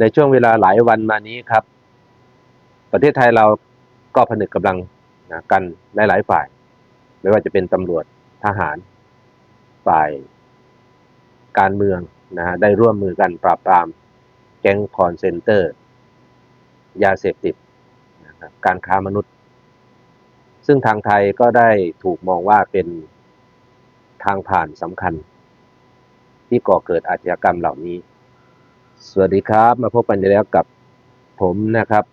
ในช่วงเวลาหลายวันมานี้ครับ ประเทศไทยเราก็ผนึกกำลังนะกันหลายๆฝ่าย ไม่ว่าจะเป็นตำรวจทหาร ฝ่ายการเมืองนะฮะได้ร่วมมือกันปราบปรามแก๊งคอนเซนเตอร์ ยาเสพติดนะครับการค้ามนุษย์ ซึ่งทางไทยก็ได้ถูกมองว่าเป็นทางผ่านสำคัญ ที่ก่อเกิดอาชญากรรมเหล่านี้ สวัสดีครับ มาพบกันอีกแล้วกับผมนะครับ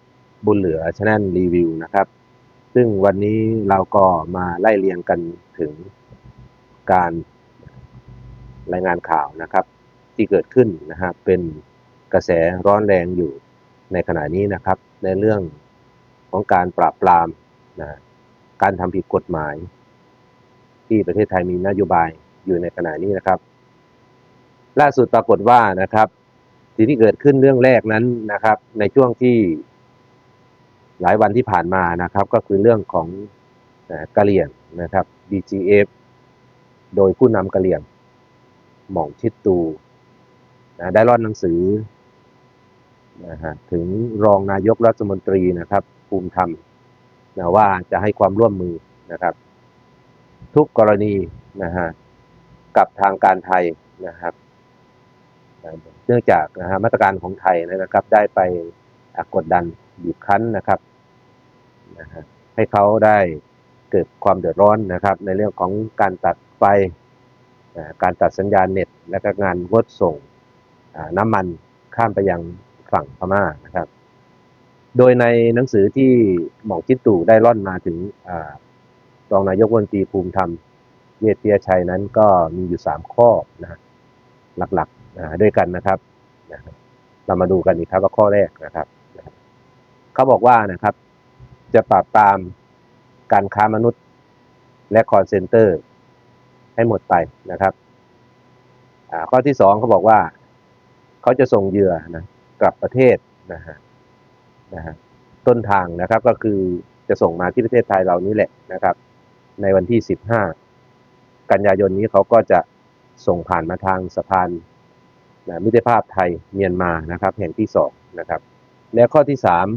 บุญเหลือช n นลรีวิวนะครับ ซึ่งวันนี้เราก็มาไล่เรียงกันถึงการรายงานข่าวนะครับ ที่เกิดขึ้นนะฮะเป็นกระแสร้อนแรงอยู่ในขณะนี้นะครับ ในเรื่องของการปราบปรามนะการทำผิดกฎหมาย ที่ประเทศไทยมีนโยบายอยู่ในขณะนี้นะครับ ล่าสุดปรากฏว่านะครับ สิ่งที่เกิดขึ้นเรื่องแรกนั้นนะครับ ในช่วงที่หลายวันที่ผ่านมานะครับ ก็คือเรื่องของกะเหรี่ยงนะครับ BGF โดยผู้นำกะเหรี่ยงหม่องชิดตูนะได้ร่อนหนังสือนะฮะถึงรองนายกรัฐมนตรีนะครับ ภูมิธรรมนะว่าจะให้ความร่วมมือนะครับ ทุกกรณีนะฮะกับทางการไทยนะครับ เนื่องจากนะฮะมาตรการของไทยนะครับ ได้ไปกดดันบีบคั้นนะครับนะฮะให้เขาได้เกิดความเดือดร้อนนะครับ ในเรื่องของการตัดไฟการตัดสัญญาณเน็ต และก็งานงดส่งน้ำมันข้ามไปยังฝั่งพม่านะครับ โดยในหนังสือที่หม่องจิตตู่ได้ร่อนมาถึงรองนายกรัฐมนตรีภูมิธรรมเวชเปียชัยนั้นก็มีอยู่สามข้อนะหลัก ด้วยกันนะครับ เรามาดูกันอีกครับว่าข้อแรกนะครับเขาบอกว่านะครับ จะปราบปรามการค้ามนุษย์และคอนเซนเตอร์ ให้หมดไปนะครับข้อที่สองเขาบอกว่า เขาจะส่งเหยื่อนะกลับประเทศนะฮะนะฮะต้นทางนะครับก็คือจะส่งมาที่ประเทศไทยเรานี้แหละนะครับ ในวันที่สิบห้ากันยายนนี้เขาก็จะส่งผ่านมาทางสะพาน นะมิตรภาพไทยเมียนมานะครับ แห่งที่สองนะครับ และข้อที่สาม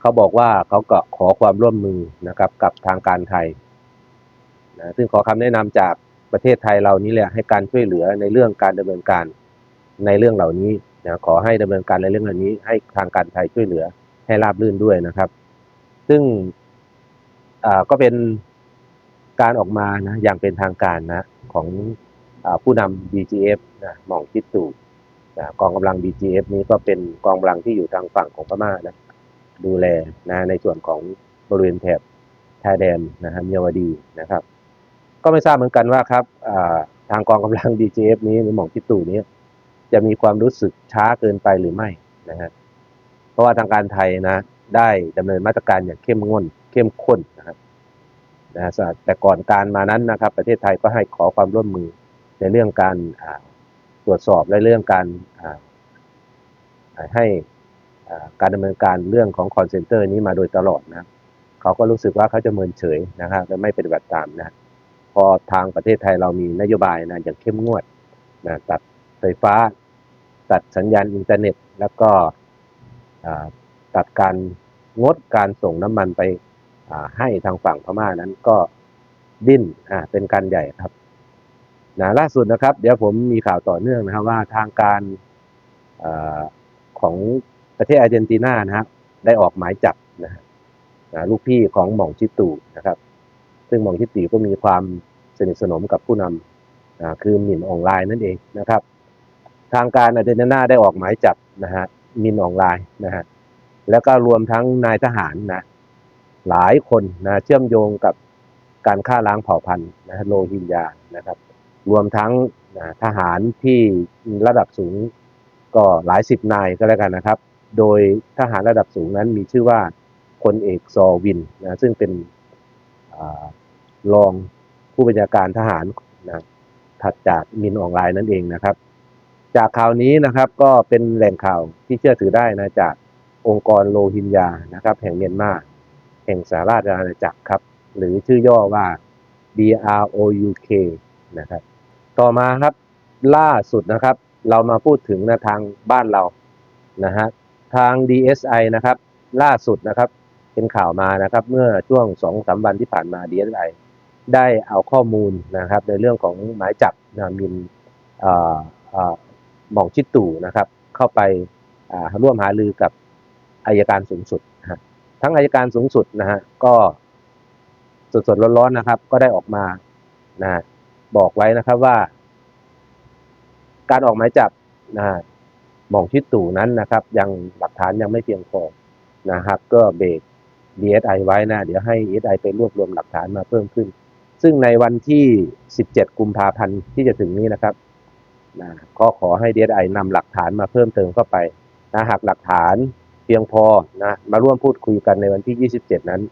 เขาบอกว่าเขาก็ขอความร่วมมือนะครับกับทางการไทยนะซึ่งขอคำแนะนำจากประเทศไทยเรานี้แหละให้การช่วยเหลือในเรื่องการดำเนินการในเรื่องเหล่านี้นะขอให้ดำเนินการในเรื่องเหล่านี้ ให้ทางการไทยช่วยเหลือให้ราบรื่นด้วยนะครับ ซึ่งก็เป็นการออกมานะอย่างเป็นทางการนะของ ผู้นำ BGF นะหม่องคิดตู่นะกองกำลัง BGF นี้ก็เป็นกองกำลังที่อยู่ทางฝั่งของพม่านะดูแลนะในส่วนของบริเวณแถบชายแดนนะฮะเมียวดีนะครับ ก็ไม่ทราบเหมือนกันว่าครับทางกองกำลัง BGF นี้หรือหม่องคิดตู่นี้จะมีความรู้สึกช้าเกินไปหรือไม่นะฮะเพราะว่าทางการไทยนะ ได้ดำเนินมาตรการอย่างเข้มงวดเข้มข้นนะครับนะแต่ก่อนการมานั้นนะครับ ประเทศไทยก็ให้ขอความร่วมมือ ในเรื่องการตรวจสอบและเรื่องการให้การดำเนินการเรื่องของคอนเซนเตอร์นี้มาโดยตลอดนะเขาก็รู้สึกว่าเขาจะเมินเฉยนะครับและไม่ปฏิบัติตามนะพอทางประเทศไทยเรามีนโยบายนะอย่างเข้มงวดนะตัดไฟฟ้า ตัดสัญญาณอินเทอร์เน็ต แล้วก็ตัดการงดการส่งน้ำมันไปให้ทางฝั่งพม่านั้นก็ดิ้นเป็นการใหญ่ครับ นะล่าสุดนะครับ เดี๋ยวผมมีข่าวต่อเนื่องนะครับว่าทางการอของประเทศอาร์เจนตินานะครับได้ออกหมายจับนะฮะนะลูกพี่ของหม่องชิตูนะครับ ซึ่งหม่องชิตูก็มีความสนิทสนมกับผู้นำคือมินออนไลน์นั่นเองนะครับ ทางการอาร์เจนตินาได้ออกหมายจับนะฮะมินออนไลน์นะฮะแล้วก็รวมทั้งนายทหารนะหลายคนนะเชื่อมโยงกับการฆ่าล้างเผ่าพันธุ์นะโลฮิงญานะครับ รวมทั้งทหารที่ระดับสูงก็หลายสิบนายก็แล้วกันนะครับ โดยทหารระดับสูงนั้นมีชื่อว่าพลเอกซอวินนะซึ่งเป็นอรองผู้บัญชาการทหารนะถัดจากมินออนไลน์นั่นเองนะครับ จากข่าวนี้นะครับก็เป็นแหล่งข่าวที่เชื่อถือได้นะจากองค์กรโลฮินยานะครับ แห่งเมียนมาแห่งสหราชอาณาจักรครับ หรือชื่อย่อว่า BROUK นะครับ ต่อมาครับล่าสุดนะครับ เรามาพูดถึงนะทางบ้านเรานะฮะทาง DSI นะครับ ล่าสุดนะครับ เป็นข่าวมานะครับ เมื่อช่วงสองสามวันที่ผ่านมา DSI ได้เอาข้อมูลนะครับ ในเรื่องของหมายจับนะมินเอ่อเอ่อหม่องชิดตู่นะครับ เข้าไปร่วมหารือกับอายการสูงสุดนะทั้งอายการสูงสุดนะฮะก็สดๆร้อนๆนะครับ ก็ได้ออกมานะ บอกไว้นะครับว่า การออกหมายจับนะหม่องชิดตู่นั้นนะครับ ยังหลักฐานยังไม่เพียงพอนะครับ ก็เบรก DSI ไว้นะ เดี๋ยวให้ DSI ไปรวบรวมหลักฐานมาเพิ่มขึ้น ซึ่งในวันที่ 17 กุมภาพันธ์ที่จะถึงนี้นะครับนะก็ขอให้ DSI นำหลักฐานมาเพิ่มเติมเข้าไปนะหากหลักฐานเพียงพอนะมาร่วมพูดคุยกันในวันที่ 27 นั้น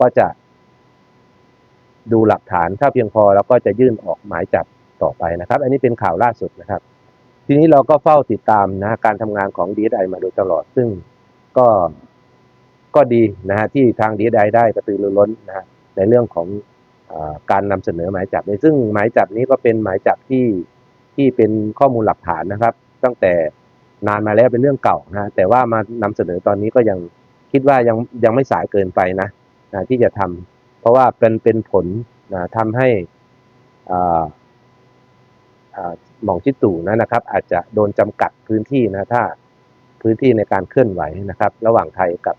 ก็จะ ดูหลักฐานถ้าเพียงพอแล้วก็จะยื่นออกหมายจับต่อไปนะครับ อันนี้เป็นข่าวล่าสุดนะครับ ทีนี้เราก็เฝ้าติดตามนะการทำงานของ DSI มาโดยตลอด ซึ่งก็ก็ดีนะฮะที่ทาง DSI ได้กระตือรือร้นนะฮะในเรื่องของอการนำเสนอหมายจับในซึ่งหมายจับนี้ก็เป็นหมายจับที่ที่เป็นข้อมูลหลักฐานนะครับ ตั้งแต่นานมาแล้วเป็นเรื่องเก่านะแต่ว่ามานำเสนอตอนนี้ก็ยังคิดว่ายังยังไม่สายเกินไปนะนะที่จะทำ เพราะว่าเป็นเป็นผลนะทำให้อ่าหม่องชิตู่นั้นนะครับ อาจจะโดนจำกัดพื้นที่นะถ้าพื้นที่ในการเคลื่อนไหวนะครับ ระหว่างไทยกับ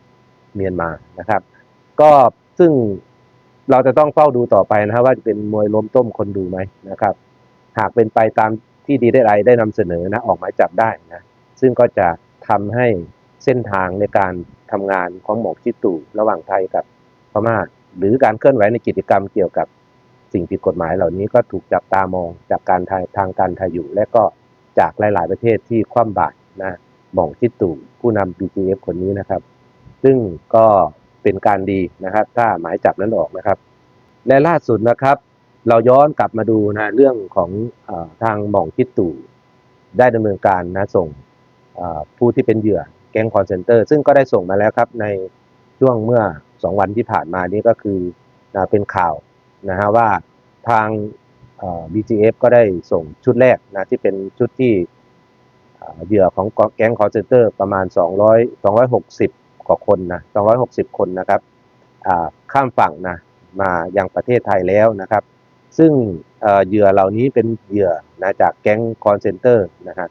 เมียนมานะครับ ก็ซึ่งเราจะต้องเฝ้าดูต่อไปนะครับว่าจะเป็นมวยล้มต้มคนดูไหมนะครับ หากเป็นไปตามที่ดีได้ไรได้นำเสนอนะออกหมายจับได้นะซึ่งก็จะทำให้เส้นทางในการทำงานของหมองชิตู่ระหว่างไทยกับพม่า หรือการเคลื่อนไหวในกิจกรรมเกี่ยวกับสิ่งผิดกฎหมายเหล่านี้ก็ถูกจับตามองจากการทางทางการไทยอยู่ และก็จากหลาย ๆ ประเทศที่คว่ำบาตรนะหม่องชิดตู่ผู้นำ BGF คนนี้นะครับ ซึ่งก็เป็นการดีนะครับ ถ้าหมายจับนั้นออกนะครับ และล่าสุดนะครับ เราย้อนกลับมาดูนะเรื่องของอทางหม่องชิดตู่ได้ดำเนินการนะส่งผู้ที่เป็นเหยื่อแก๊งคอนเซนเตอร์ ซึ่งก็ได้ส่งมาแล้วครับใน ช่วงเมื่อสองวันที่ผ่านมานี้ก็คือนะเป็นข่าวนะฮะว่าทาง BGF ก็ได้ส่งชุดแรกนะที่เป็นชุดที่เหยื่อของแก๊งคอร์เซนเตอร์ประมาณ 200 260 กว่าคนนะ 260 คนนะครับข้ามฝั่งนะมายังประเทศไทยแล้วนะครับ ซึ่งเหยื่อเหล่านี้เป็นเหยื่อนะจากแก๊งคอนเซนเตอร์นะฮะ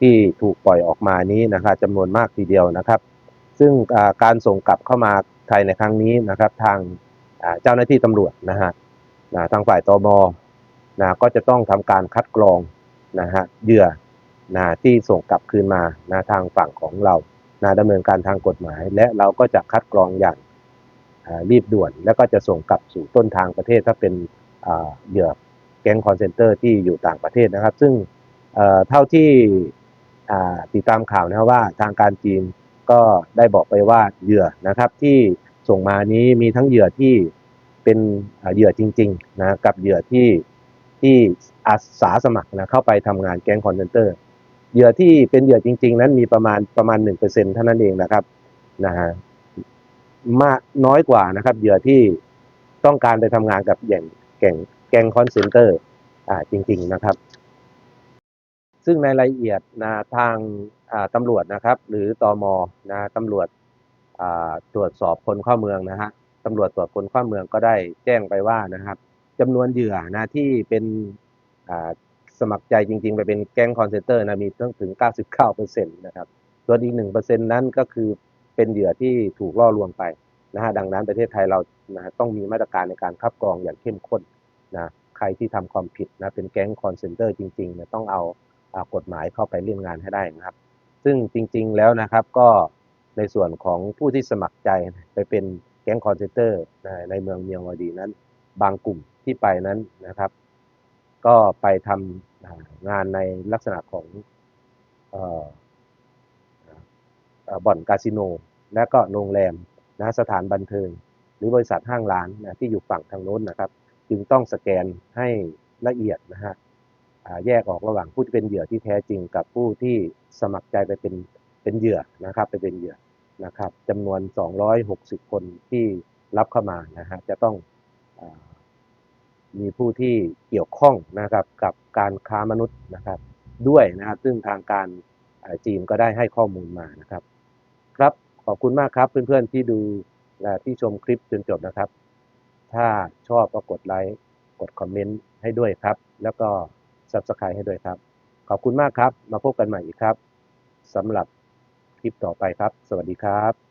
ที่ถูกปล่อยออกมานี้นะครับจำนวนมากทีเดียวนะครับ ซึ่งการส่งกลับเข้ามาไทยในครั้งนี้นะครับ ทางเจ้าหน้าที่ตำรวจนะฮะนะทางฝ่ายตมนะก็จะต้องทำการคัดกรองนะฮะเหยื่อนะที่ส่งกลับคืนมานะทางฝั่งของเรานะดำเนินการทางกฎหมาย และเราก็จะคัดกรองอย่างรีบด่วน แล้วก็จะส่งกลับสู่ต้นทางประเทศถ้าเป็นเหยื่อแก๊งคอนเซนเตอร์ที่อยู่ต่างประเทศนะครับ ซึ่งเท่าที่ติดตามข่าวนะครับว่าทางการจีน ก็ได้บอกไปว่าเหยื่อนะครับที่ส่งมานี้มีทั้งเหยื่อที่เป็นเหยื่อจริงๆนะกับเหยื่อที่ที่อาสาสมัครนะเข้าไปทำงานแก๊งคอนเซนเตอร์เหยื่อที่เป็นเหยื่อจริง ๆ นั้นมีประมาณประมาณหนึ่งเปอร์เซ็นเท่านั้นเองนะครับนะฮะมากน้อยกว่านะครับ เหยื่อที่ต้องการไปทำงานกับอย่งแก่งแก๊งคอนเซนเตอร์อ่าจริง ๆนะครับ ซึ่งในรายละเอียดนะทาง ตำรวจนะครับ หรือตอมนะตำรวจตรวจสอบคนเข้าเมืองนะฮะตำรวจตรวจคนเข้าเมืองก็ได้แจ้งไปว่านะครับจำนวนเหยื่อนะที่เป็นสมัครใจจริง ๆ ไปเป็นแก๊งคอนเซนเตอร์นะมีตั้งถึง 99%นะครับส่วนอีก1%นั้นก็คือเป็นเหยื่อที่ถูกล่อลวงไปนะฮะดังนั้นประเทศไทยเรานะต้องมีมาตรการในการคับกรองอย่างเข้มข้นนะใครที่ทำความผิดนะเป็นแก๊งคอนเซนเตอร์จริงๆนี่ยต้องเอาอ่ากฎหมายเข้าไปเล่นงานให้ได้นะครับ ซึ่งจริงๆแล้วนะครับก็ในส่วนของผู้ที่สมัครใจไปเป็นแก๊งคอนเซนเตอร์ในเมืองเมียงวดีนั้น บางกลุ่มที่ไปนั้นนะครับ ก็ไปทำงานในลักษณะของออบ่อนคาสิโน และก็โรงแรมนะสถานบันเทิง หรือบริษัทห้างร้านนะที่อยู่ฝั่งทางโน้นนะครับ จึงต้องสแกนให้ละเอียดนะฮะ แยกออกระหว่างผู้ที่เป็นเหยื่อที่แท้จริง กับผู้ที่สมัครใจไปเป็นเป็นเหยื่อนะครับไปเป็นเหยื่อนะครับจำนวน 260 คนที่รับเข้ามานะฮะจะต้องอมีผู้ที่เกี่ยวข้องนะครับกับการค้ามนุษย์นะครับด้วยนะครับซึ่งทางการจีนก็ได้ให้ข้อมูลมานะครับ ครับขอบคุณมากครับเพื่อนๆที่ดูและที่ชมคลิปจนจบนะครับ ถ้าชอบก็กดไลค์กดคอมเมนต์ให้ด้วยครับ แล้วก็ Subscribe ให้ด้วยครับ ขอบคุณมากครับ มาพบกันใหม่อีกครับสำหรับคลิปต่อไปครับ สวัสดีครับ